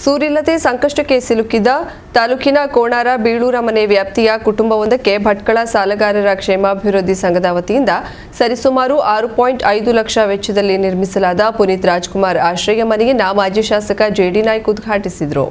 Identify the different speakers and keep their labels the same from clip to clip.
Speaker 1: ಸೂರಿಲ್ಲದೆ ಸಂಕಷ್ಟಕ್ಕೆ ಸಿಲುಕಿದ ತಾಲೂಕಿನ ಕೋಣಾರ ಬೀಳೂರ ಮನೆ ವ್ಯಾಪ್ತಿಯ ಕುಟುಂಬವೊಂದಕ್ಕೆ ಭಟ್ಕಳ ಸಾಲಗಾರರ ಕ್ಷೇಮಾಭಿವೃದ್ಧಿ ಸಂಘದ ವತಿಯಿಂದ ಸರಿಸುಮಾರು ಆರು ಪಾಯಿಂಟ್ ಐದು ಲಕ್ಷ ವೆಚ್ಚದಲ್ಲಿ ನಿರ್ಮಿಸಲಾದ ಪುನೀತ್ ರಾಜ್ಕುಮಾರ್ ಆಶ್ರಯ ಮನೆಯನ್ನ ಮಾಜಿ ಶಾಸಕ ಜೆಡಿ ನಾಯ್ಕ್ ಉದ್ಘಾಟಿಸಿದರು.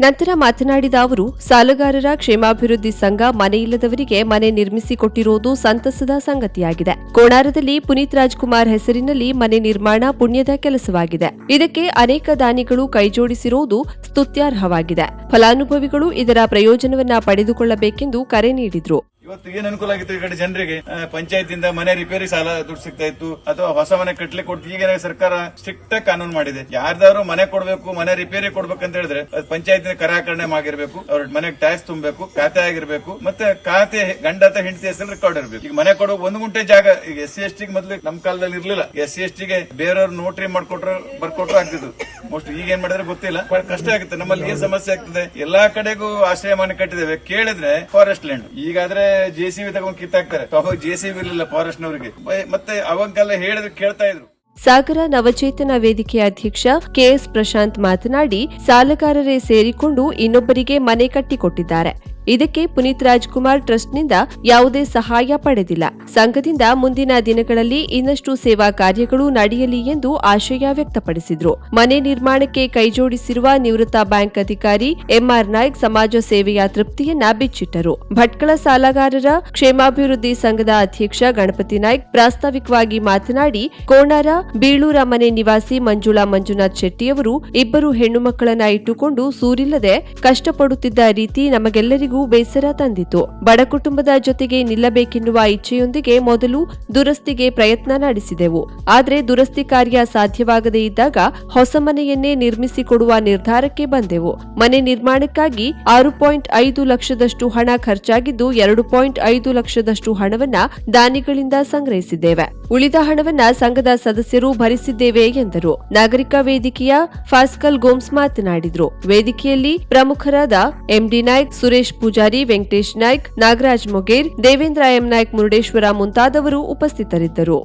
Speaker 1: ನಂತರ ಮಾತನಾಡಿದ ಅವರು, ಸಾಲಗಾರರ ಕ್ಷೇಮಾಭಿವೃದ್ಧಿ ಸಂಘ ಮನೆಯಿಲ್ಲದವರಿಗೆ ಮನೆ ನಿರ್ಮಿಸಿಕೊಟ್ಟಿರುವುದು ಸಂತಸದ ಸಂಗತಿಯಾಗಿದೆ. ಕೋಣಾರದಲ್ಲಿ ಪುನೀತ್ ರಾಜ್ಕುಮಾರ್ ಹೆಸರಿನಲ್ಲಿ ಮನೆ ನಿರ್ಮಾಣ ಪುಣ್ಯದ ಕೆಲಸವಾಗಿದೆ. ಇದಕ್ಕೆ ಅನೇಕ ದಾನಿಗಳು ಕೈಜೋಡಿಸಿರುವುದು ಸ್ತುತ್ಯಾರ್ಹವಾಗಿದೆ. ಫಲಾನುಭವಿಗಳು ಇದರ ಪ್ರಯೋಜನವನ್ನ ಪಡೆದುಕೊಳ್ಳಬೇಕೆಂದು ಕರೆ ನೀಡಿದ್ರು.
Speaker 2: ಇವತ್ತು ಏನ್ ಅನುಕೂಲ ಆಗಿತ್ತು ಈ ಕಡೆ ಜನರಿಗೆ? ಪಂಚಾಯತಿಂದ ಮನೆ ರಿಪೇರಿ ಸಾಲ ದುಡ್ಡು ಸಿಗ್ತಾ ಇತ್ತು, ಅಥವಾ ಹೊಸ ಮನೆ ಕಟ್ಟಲಿಕ್ಕೆ ಕೊಟ್ಟು ಈಗ ಸರ್ಕಾರ ಸ್ಟ್ರಿಕ್ಟ್ ಆಗಿ ಕಾನೂನು ಮಾಡಿದೆ. ಯಾರ್ದಾದ್ರು ಮನೆ ಕೊಡ್ಬೇಕು, ಮನೆ ರಿಪೇರಿ ಕೊಡ್ಬೇಕಂತ ಹೇಳಿದ್ರೆ ಅದು ಪಂಚಾಯತಿನ ಕರಾಕರಣೆ ಆಗಿರ್ಬೇಕು, ಅವ್ರ ಮನೆಗೆ ಟ್ಯಾಕ್ಸ್ ತುಂಬಬೇಕು, ಖಾತೆ ಆಗಿರ್ಬೇಕು, ಮತ್ತೆ ಖಾತೆ ಗಂಡ ಅಥವಾ ಹೆಂಡತಿ ಹೆಸರು ರೆಕಾರ್ಡ್ ಇರಬೇಕು. ಈಗ ಮನೆ ಕೊಡೋ ಒಂದು ಗುಂಟೆ ಜಾಗ, ಈಗ ಎಸ್ ಸಿ ಎಸ್ ಟಿಗೆ ಮೊದಲು ನಮ್ ಕಾಲದಲ್ಲಿ ಇರ್ಲಿಲ್ಲ. ಎಸ್ ಸಿ ಎಸ್ ಟಿಗೆ ಬೇರೆಯವ್ರು ನೋಟ್ರಿ ಮಾಡ್ಕೊಟ್ರು, ಬರ್ಕೊಟ್ರು ಆಗ್ತಿದ್ರು ಮೋಸ್ಟ್ ಈಗ ಏನ್ ಮಾಡಿದ್ರೆ ಗೊತ್ತಿಲ್ಲ ಕಷ್ಟ ಆಗುತ್ತೆ. ನಮ್ಮಲ್ಲಿ ಏನ್ ಸಮಸ್ಯೆ ಆಗ್ತದೆ? ಎಲ್ಲಾ ಕಡೆಗೂ ಆಶ್ರಯ ಮನೆ ಕಟ್ಟಿದ್ದೇವೆ. ಕೇಳಿದ್ರೆ ಫಾರೆಸ್ಟ್ ಲ್ಯಾಂಡ್ ಈಗಾದ್ರೆ ಜೆ ಸಿ ಬಿ ತಗೊಂಡ್ ಕಿತ್ತಾಕ್ತಾರೆ. ಅವಾಗ ಜೆ ಇರಲಿಲ್ಲ ಫಾರೆಸ್ಟ್ ನವರಿಗೆ. ಮತ್ತೆ ಅವಾಗೆಲ್ಲ ಹೇಳಿದ್ರೆ ಕೇಳ್ತಾ ಇದ್ರು.
Speaker 1: ಸಾಗರ ನವಚೇತನ ವೇದಿಕೆ ಅಧ್ಯಕ್ಷ ಕೆಎಸ್ ಪ್ರಶಾಂತ್ ಮಾತನಾಡಿ, ಸಾಲಗಾರರೇ ಸೇರಿಕೊಂಡು ಇನ್ನೊಬ್ಬರಿಗೆ ಮನೆ ಕಟ್ಟಿಕೊಟ್ಟಿದ್ದಾರೆ. ಇದಕ್ಕೆ ಪುನೀತ್ ರಾಜ್ಕುಮಾರ್ ಟ್ರಸ್ಟ್ನಿಂದ ಯಾವುದೇ ಸಹಾಯ ಪಡೆದಿಲ್ಲ. ಸಂಘದಿಂದ ಮುಂದಿನ ದಿನಗಳಲ್ಲಿ ಇನ್ನಷ್ಟು ಸೇವಾ ಕಾರ್ಯಗಳು ನಡೆಯಲಿ ಎಂದು ಆಶಯ ವ್ಯಕ್ತಪಡಿಸಿದರು. ಮನೆ ನಿರ್ಮಾಣಕ್ಕೆ ಕೈಜೋಡಿಸಿರುವ ನಿವೃತ್ತ ಬ್ಯಾಂಕ್ ಅಧಿಕಾರಿ ಎಂಆರ್ ನಾಯ್ಕ್ ಸಮಾಜ ಸೇವೆಯ ತೃಪ್ತಿಯನ್ನ ಬಿಚ್ಚಿಟ್ಟರು. ಭಟ್ಕಳ ಸಾಲಗಾರರ ಕ್ಷೇಮಾಭಿವೃದ್ಧಿ ಸಂಘದ ಅಧ್ಯಕ್ಷ ಗಣಪತಿ ನಾಯ್ಕ್ ಪ್ರಾಸ್ತಾವಿಕವಾಗಿ ಮಾತನಾಡಿ, ಕೋಣಾರ, ಬೀಳೂರ ಮನೆ ನಿವಾಸಿ ಮಂಜುಳಾ ಮಂಜುನಾಥ್ ಶೆಟ್ಟಿಯವರು ಇಬ್ಬರು ಹೆಣ್ಣು ಮಕ್ಕಳನ್ನ ಇಟ್ಟುಕೊಂಡು ಸೂರಿಲ್ಲದೆ ಕಷ್ಟಪಡುತ್ತಿದ್ದ ರೀತಿ ನಮಗೆಲ್ಲರಿಗೂ ಬೇಸರ ತಂದಿತು. ಬಡ ಕುಟುಂಬದ ಜೊತೆಗೆ ನಿಲ್ಲಬೇಕೆನ್ನುವ ಇಚ್ಛೆಯೊಂದಿಗೆ ಮೊದಲು ದುರಸ್ತಿಗೆ ಪ್ರಯತ್ನ ನಡೆಸಿದೆವು. ಆದರೆ ದುರಸ್ತಿ ಕಾರ್ಯ ಸಾಧ್ಯವಾಗದೇ ಇದ್ದಾಗ ಹೊಸ ಮನೆಯನ್ನೇ ನಿರ್ಮಿಸಿಕೊಡುವ ನಿರ್ಧಾರಕ್ಕೆ ಬಂದೆವು. ಮನೆ ನಿರ್ಮಾಣಕ್ಕಾಗಿ ಆರು ಪಾಯಿಂಟ್ ಐದು ಲಕ್ಷದಷ್ಟು ಹಣ ಖರ್ಚಾಗಿದ್ದು ಎರಡು ಪಾಯಿಂಟ್ ಐದು ಲಕ್ಷದಷ್ಟು ಹಣವನ್ನ ದಾನಿಗಳಿಂದ ಸಂಗ್ರಹಿಸಿದ್ದೇವೆ. ಉಳಿದ ಹಣವನ್ನ ಸಂಘದ ಸದಸ್ಯರು ಭರಿಸಿದ್ದೇವೆ ಎಂದರು. ನಾಗರಿಕ ವೇದಿಕೆಯ ಫಾಸ್ಕಲ್ ಗೋಮ್ಸ್ ಮಾತನಾಡಿದರು. ವೇದಿಕೆಯಲ್ಲಿ ಪ್ರಮುಖರಾದ ಎಂಡಿ ನಾಯ್ಕ್, ಸುರೇಶ್ ಪೂಜಾರಿ ವೆಂಕಟೇಶ್ ನಾಯ್ಕ್, ನಾಗರಾಜ್ ಮೊಗೇರ್, ದೇವೇಂದ್ರ ಎಂ ನಾಯ್ಕ್, ಮುರುಡೇಶ್ವರ ಮುಂತಾದವರು ಉಪಸ್ಥಿತರಿದ್ದರು.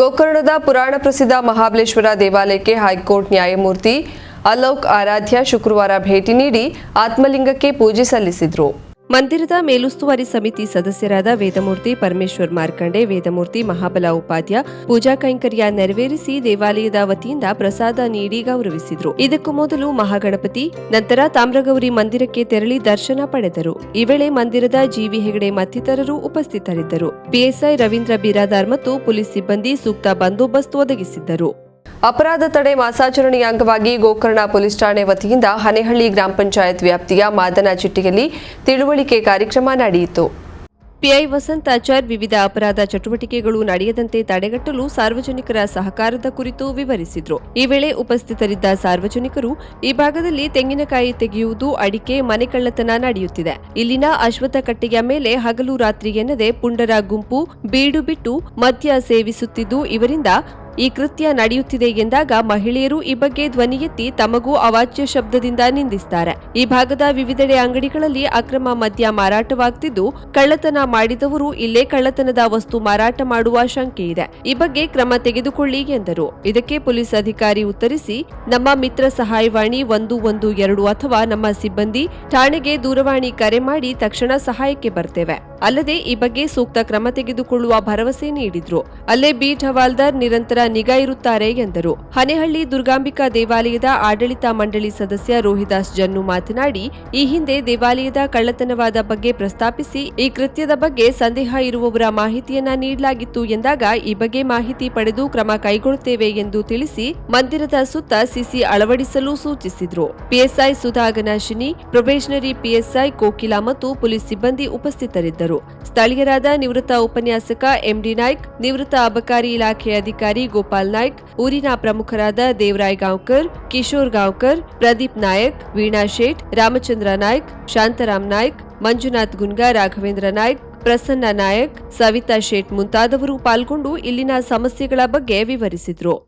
Speaker 1: ಗೋಕರ್ಣದ ಪುರಾಣ ಪ್ರಸಿದ್ಧ ಮಹಾಬಲೇಶ್ವರ ದೇವಾಲಯಕ್ಕೆ ಹೈಕೋರ್ಟ್ ನ್ಯಾಯಮೂರ್ತಿ ಅಲೋಕ್ ಆರಾಧ್ಯ ಶುಕ್ರವಾರ ಭೇಟಿ ನೀಡಿ ಆತ್ಮಲಿಂಗಕ್ಕೆ ಪೂಜೆ ಸಲ್ಲಿಸಿದ್ರು. ಮಂದಿರದ ಮೇಲುಸ್ತುವಾರಿ ಸಮಿತಿ ಸದಸ್ಯರಾದ ವೇದಮೂರ್ತಿ ಪರಮೇಶ್ವರ್ ಮಾರ್ಕಂಡೆ, ವೇದಮೂರ್ತಿ ಮಹಾಬಲ ಉಪಾಧ್ಯ ಪೂಜಾ ಕೈಂಕರ್ಯ ನೆರವೇರಿಸಿ ದೇವಾಲಯದ ವತಿಯಿಂದ ಪ್ರಸಾದ ನೀಡಿ ಗೌರವಿಸಿದರು. ಇದಕ್ಕೂ ಮೊದಲು ಮಹಾಗಣಪತಿ, ನಂತರ ತಾಮ್ರಗೌರಿ ಮಂದಿರಕ್ಕೆ ತೆರಳಿ ದರ್ಶನ ಪಡೆದರು. ಈ ವೇಳೆ ಮಂದಿರದ ಜಿವಿ ಹೆಗಡೆ ಮತ್ತಿತರರು ಉಪಸ್ಥಿತರಿದ್ದರು. ಪಿಎಸ್ಐ ರವೀಂದ್ರ ಬಿರಾದಾರ್ ಮತ್ತು ಪೊಲೀಸ್ ಸಿಬ್ಬಂದಿ ಸೂಕ್ತ ಬಂದೋಬಸ್ತ್ ಒದಗಿಸಿದ್ದರು. ಅಪರಾಧ ತಡೆ ಮಾಸಾಚರಣೆಯ ಅಂಗವಾಗಿ ಗೋಕರ್ಣ ಪೊಲೀಸ್ ಠಾಣೆ ವತಿಯಿಂದ ಹನೇಹಳ್ಳಿ ಗ್ರಾಮ ಪಂಚಾಯತ್ ವ್ಯಾಪ್ತಿಯ ಮಾದನ ಚಿಟ್ಟಿಯಲ್ಲಿ ತಿಳುವಳಿಕೆ ಕಾರ್ಯಕ್ರಮ ನಡೆಯಿತು. ಪಿಐ ವಸಂತಾಚಾರ್ ವಿವಿಧ ಅಪರಾಧ ಚಟುವಟಿಕೆಗಳು ನಡೆಯದಂತೆ ತಡೆಗಟ್ಟಲು ಸಾರ್ವಜನಿಕರ ಸಹಕಾರದ ಕುರಿತು ವಿವರಿಸಿದರು. ಈ ವೇಳೆ ಉಪಸ್ಥಿತರಿದ್ದ ಸಾರ್ವಜನಿಕರು, ಈ ಭಾಗದಲ್ಲಿ ತೆಂಗಿನಕಾಯಿ ತೆಗೆಯುವುದು ಅಡಿಕೆ, ಮನೆ ಕಳ್ಳತನ ನಡೆಯುತ್ತಿದೆ. ಇಲ್ಲಿನ ಅಶ್ವತ್ಥ ಕಟ್ಟಿಗೆ ಮೇಲೆ ಹಗಲು ರಾತ್ರಿ ಎನ್ನದೆ ಪುಂಡರ ಗುಂಪು ಬೀಡು ಬಿಟ್ಟು ಮದ್ಯ ಸೇವಿಸುತ್ತಿದ್ದು, ಇವರಿಂದ ಈ ಕೃತ್ಯ ನಡೆಯುತ್ತಿದೆ ಎಂದಾಗ ಮಹಿಳೆಯರು ಈ ಬಗ್ಗೆ ಧ್ವನಿ ಎತ್ತಿ ತಮಗೂ ಅವಾಚ್ಯ ಶಬ್ದದಿಂದ ನಿಂದಿಸುತ್ತಾರೆ ಈ ಭಾಗದ ವಿವಿಧೆಡೆ ಅಂಗಡಿಗಳಲ್ಲಿ ಅಕ್ರಮ ಮದ್ಯ ಮಾರಾಟವಾಗ್ತಿದ್ದು, ಕಳ್ಳತನ ಮಾಡಿದವರು ಇಲ್ಲೇ ಕಳ್ಳತನದ ವಸ್ತು ಮಾರಾಟ ಮಾಡುವ ಶಂಕೆ ಇದೆ. ಈ ಬಗ್ಗೆ ಕ್ರಮ ತೆಗೆದುಕೊಳ್ಳಿ ಎಂದರು. ಇದಕ್ಕೆ ಪೊಲೀಸ್ ಅಧಿಕಾರಿ ಉತ್ತರಿಸಿ, ನಮ್ಮ ಮಿತ್ರ ಸಹಾಯವಾಣಿ ಒಂದು ಒಂದು ಎರಡು ಅಥವಾ ನಮ್ಮ ಸಿಬ್ಬಂದಿ ಠಾಣೆಗೆ ದೂರವಾಣಿ ಕರೆ ಮಾಡಿ ತಕ್ಷಣ ಸಹಾಯಕ್ಕೆ ಬರ್ತೇವೆ. ಅಲ್ಲದೆ ಈ ಬಗ್ಗೆ ಸೂಕ್ತ ಕ್ರಮ ತೆಗೆದುಕೊಳ್ಳುವ ಭರವಸೆ ನೀಡಿದ್ರು. ಅಲ್ಲೇ ಬೀಟ್ ಹವಾಲ್ದಾರ್ ನಿರಂತರ ನಿಗಾ ಇರುತ್ತಾರೆ ಎಂದರು. ಹನೇಹಳ್ಳಿ ದುರ್ಗಾಂಬಿಕಾ ದೇವಾಲಯದ ಆಡಳಿತ ಮಂಡಳಿ ಸದಸ್ಯ ರೋಹಿದಾಸ್ ಜನ್ನು ಮಾತನಾಡಿ, ಈ ಹಿಂದೆ ದೇವಾಲಯದ ಕಳ್ಳತನವಾದ ಬಗ್ಗೆ ಪ್ರಸ್ತಾಪಿಸಿ, ಈ ಕೃತ್ಯದ ಬಗ್ಗೆ ಸಂದೇಹ ಇರುವವರ ಮಾಹಿತಿಯನ್ನ ನೀಡಲಾಗಿತ್ತು ಎಂದಾಗ ಈ ಬಗ್ಗೆ ಮಾಹಿತಿ ಪಡೆದು ಕ್ರಮ ಕೈಗೊಳ್ಳುತ್ತೇವೆ ಎಂದು ತಿಳಿಸಿ, ಮಂದಿರದ ಸುತ್ತ ಸಿಸಿ ಅಳವಡಿಸಲು ಸೂಚಿಸಿದ್ರು. PSI Sudha Ganashini probationary PSI Kokila ಮತ್ತು ಪೊಲೀಸ್ ಸಿಬ್ಬಂದಿ ಉಪಸ್ಥಿತರಿದ್ದರು. ಸ್ಥಳೀಯರಾದ ನಿವೃತ್ತ ಉಪನ್ಯಾಸಕ ಎಂಡಿ ನಾಯ್ಕ್, ನಿವೃತ್ತ ಅಬಕಾರಿ ಇಲಾಖೆ ಅಧಿಕಾರಿ ಗೋಪಾಲ್ ನಾಯ್ಕ್, ಊರಿನ ಪ್ರಮುಖರಾದ ದೇವರಾಯ್ ಗಾಂವ್ಕರ್, ಕಿಶೋರ್ ಗಾಂವ್ಕರ್, ಪ್ರದೀಪ್ ನಾಯಕ್, ವೀಣಾ ಶೇಟ್, ರಾಮಚಂದ್ರ ನಾಯ್ಕ್, ಶಾಂತರಾಮ್ ನಾಯ್ಕ್, ಮಂಜುನಾಥ್ ಗುನ್ಗಾ ರಾಘವೇಂದ್ರ ನಾಯ್ಕ್, ಪ್ರಸನ್ನ ನಾಯಕ್, ಸವಿತಾ ಶೇಟ್ ಮುಂತಾದವರು ಪಾಲ್ಗೊಂಡು ಇಲ್ಲಿನ ಸಮಸ್ಯೆಗಳ ಬಗ್ಗೆ ವಿವರಿಸಿದ್ರು.